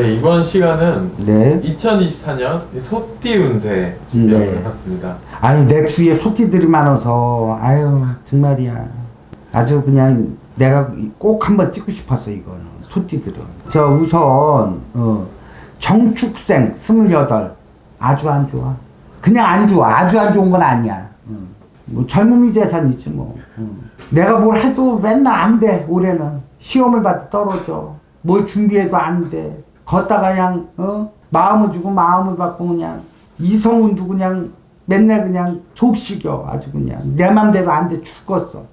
네, 이번 시간은 네. 2024년 소띠 운세 네. 준비해봤습니다. 아유 내 주위에 소띠들이 많아서 아유 정말이야. 아주 그냥 내가 꼭 한번 찍고 싶었어 이거는 소띠들은. 저 우선 어, 정축생 스물여덟 아주 안 좋아. 그냥 안 좋아. 아주 안 좋은 건 아니야. 응. 뭐 젊음이 재산이지 뭐. 응. 내가 뭘 해도 맨날 안 돼. 올해는 시험을 봐도 떨어져. 뭘 준비해도 안 돼. 걷다가 그냥 어 마음을 주고 마음을 받고 그냥 이성운도 그냥 맨날 그냥 속식여 아주 그냥 내 맘대로 안 돼 죽었어.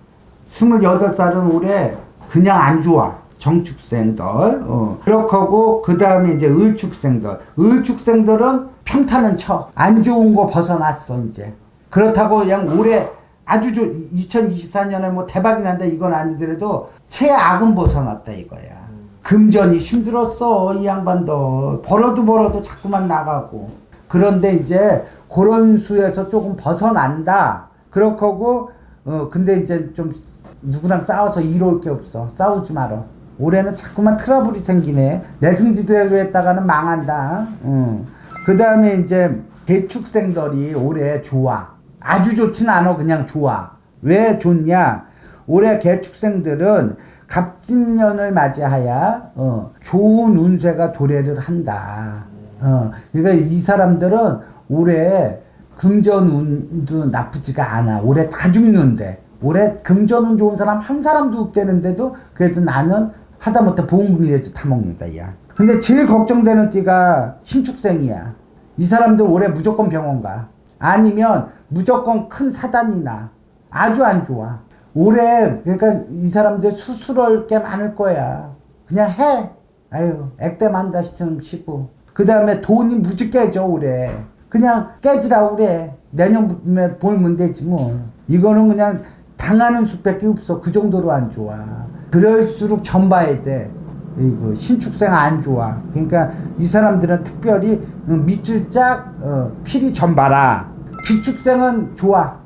스물여덟 살은 올해 그냥 안 좋아. 정축생들. 어. 그렇게 하고, 그 다음에 이제 을축생들. 을축생들은 평타는 쳐. 안 좋은 거 벗어났어, 이제. 그렇다고 그냥 올해 아주 좋, 2024년에 뭐 대박이 난다 이건 아니더라도 최악은 벗어났다 이거야. 금전이 힘들었어, 이 양반도. 벌어도 벌어도 자꾸만 나가고. 그런데 이제 그런 수에서 조금 벗어난다. 그렇게 하고, 어, 근데 이제 좀 누구랑 싸워서 이로울 게 없어. 싸우지 마라. 올해는 자꾸만 트러블이 생기네. 내승지대로 했다가는 망한다. 응. 그 다음에 이제 대축생들이 올해 좋아. 아주 좋진 않아. 그냥 좋아. 왜 좋냐? 올해 개축생들은 갑진년을 맞이하여 어, 좋은 운세가 도래를 한다. 어, 그러니까 이 사람들은 올해 금전운도 나쁘지가 않아. 올해 다 죽는데. 올해 금전운 좋은 사람 한 사람도 없대는데도 그래도 나는 하다못해 보험금이라도 타먹는다, 야. 근데 제일 걱정되는 띠가 신축생이야. 이 사람들 올해 무조건 병원 가. 아니면 무조건 큰 사단이 나. 아주 안 좋아. 올해, 그러니까 이 사람들 수술할 게 많을 거야. 그냥 해. 아유, 액땜한다 싶으면 쉬고. 그 다음에 돈이 무지 깨져, 올해. 그냥 깨지라 그래. 내년에 보면 되지 뭐. 이거는 그냥 당하는 수밖에 없어. 그 정도로 안 좋아. 그럴수록 전 봐야 돼. 이거 신축생 안 좋아. 그러니까 이 사람들은 특별히 어, 밑줄 짝 어, 필히 전 봐라. 귀축생은 좋아.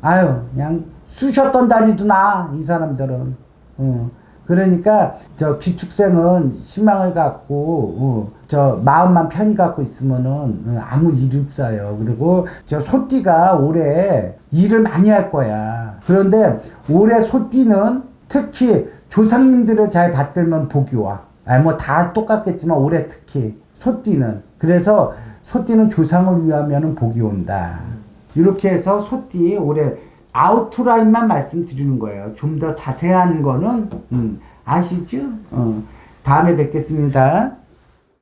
아유 그냥 쑤셨던 다리도 나. 이 사람들은. 어. 그러니까 저 귀축생은 희망을 갖고 어, 저 마음만 편히 갖고 있으면은 어, 아무 일 없어요. 그리고 저 소띠가 올해 일을 많이 할 거야. 그런데 올해 소띠는 특히 조상님들을 잘 받들면 복이 와. 아, 뭐다 똑같겠지만 올해 특히 소띠는 그래서 소띠는 조상을 위하면은 복이 온다. 이렇게 해서 소띠 올해 아웃라인만 말씀드리는 거예요. 좀 더 자세한 거는 음, 아시죠? 어, 다음에 뵙겠습니다.